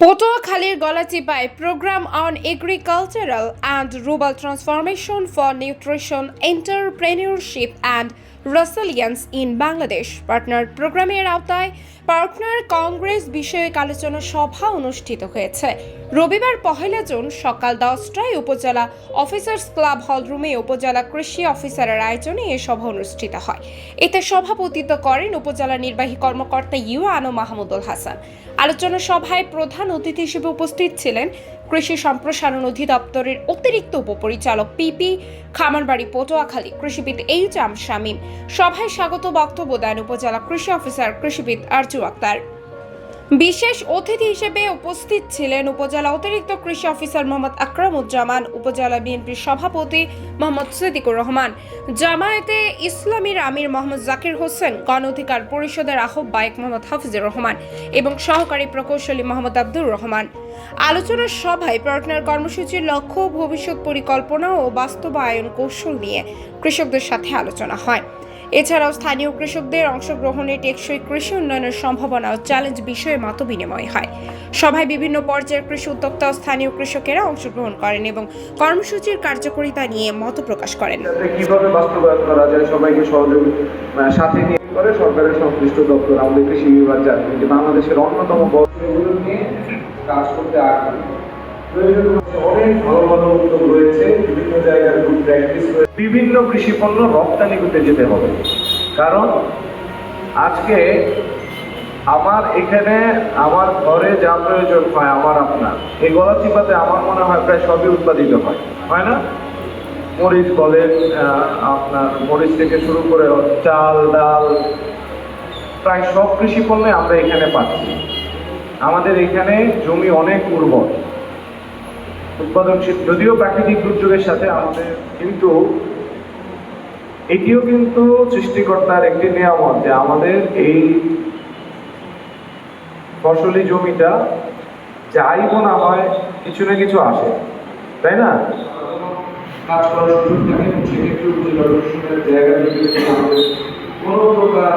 পটুয়াখালীর গলাচিপায় program on agricultural and rural transformation for nutrition entrepreneurship and resilience in Bangladesh. Partner প্রোগ্রামের আওতায় partner Congress বিষয়ক আলোচনা সভা অনুষ্ঠিত হয়েছে। রবিবার পহেলা জুন সকাল দশটায় উপজেলা অফিসার্স ক্লাব হলরুমে উপজেলা কৃষি অফিসারের আয়োজনে এ সভা অনুষ্ঠিত হয়। এতে সভাপতিত্ব করেন উপজেলা নির্বাহী কর্মকর্তা ইউ আনো মাহমুদুল হাসান। আলোচনা সভায় প্রধান অতিথি হিসেবে উপস্থিত ছিলেন কৃষি সম্প্রসারণ অধিদপ্তরের অতিরিক্ত উপপরিচালক পিপি খামারবাড়ি পটুয়াখালী কৃষিবিদ এইচ আম শামীম সভায় স্বাগত বক্তব্য দেন উপজেলা কৃষি অফিসার কৃষিবিদ আরজু আক্তার। বিশেষ অতিথি হিসেবে উপস্থিত ছিলেন উপজেলা অতিরিক্ত কৃষি অফিসার মোহাম্মদ আকরামুজ্জামান, উপজেলা বিএনপির সভাপতি মোহাম্মদ সিদ্দিকুর রহমান, জামায়াতে ইসলামীর আমির মোহাম্মদ জাকির হোসেন, গণ অধিকার পরিষদের আহ্বায়ক মোহাম্মদ হাফিজুর রহমান এবং সহকারী প্রকৌশলী মোহাম্মদ আব্দুর রহমান। আলোচনার সভায় পার্টনার কর্মসূচির লক্ষ্য ভবিষ্যৎ পরিকল্পনা ও বাস্তবায়ন কৌশল নিয়ে কৃষকদের সাথে আলোচনা হয়। এছাড়াও স্থানীয় কৃষকদের অংশগ্রহণে টেকসই কৃষি উন্নয়নের সম্ভাবনা ও চ্যালেঞ্জ বিষয়ে মত বিনিময় হয়। সভায় বিভিন্ন পর্যায়ের কৃষি উদ্যোক্তা ও স্থানীয় কৃষকেরা অংশগ্রহণ করেন এবং কর্মসূচির কার্যকারিতা নিয়ে মত প্রকাশ করেন। কীভাবে বাস্তবায়ন করা যায়, সবাইকে সহযোগী সাথে নিয়ে করে সরকারের সংশ্লিষ্ট দপ্তর, আমাদের কৃষি বিভাগ বাংলাদেশের অন্যতম নিয়ে কাজ করতে আগ্রহী। অনেক রয়েছে, বিভিন্ন জায়গায় বিভিন্ন কৃষি পণ্য রপ্তানি করতে যেতে হবে। কারণ আজকে আমার এখানে আমার ঘরে যা প্রয়োজন হয় আমার আপনার। এই গলা চিপাতে আমার মনে হয় প্রায় সবই উৎপাদিত হয়। হয় না? মরিচ বলেন আপনার মরিচ থেকে শুরু করে চাল, ডাল, প্রায় সব কৃষি পণ্যে আমরা এখানে পাচ্ছি। আমাদের এখানে জমি অনেক উর্বর। উৎপাদনশীল, যদিও প্রাকৃতিক দুর্যোগের সাথে আমাদের কিন্তু এটিও কিন্তু সৃষ্টিকর্তার একটি নিয়ামত যে আমাদের এই ফসলি জমিটা যাই না হয় কিছু না কিছু আসে, তাই না? কাজ করার সুযোগ থাকে জায়গা কোনো প্রকার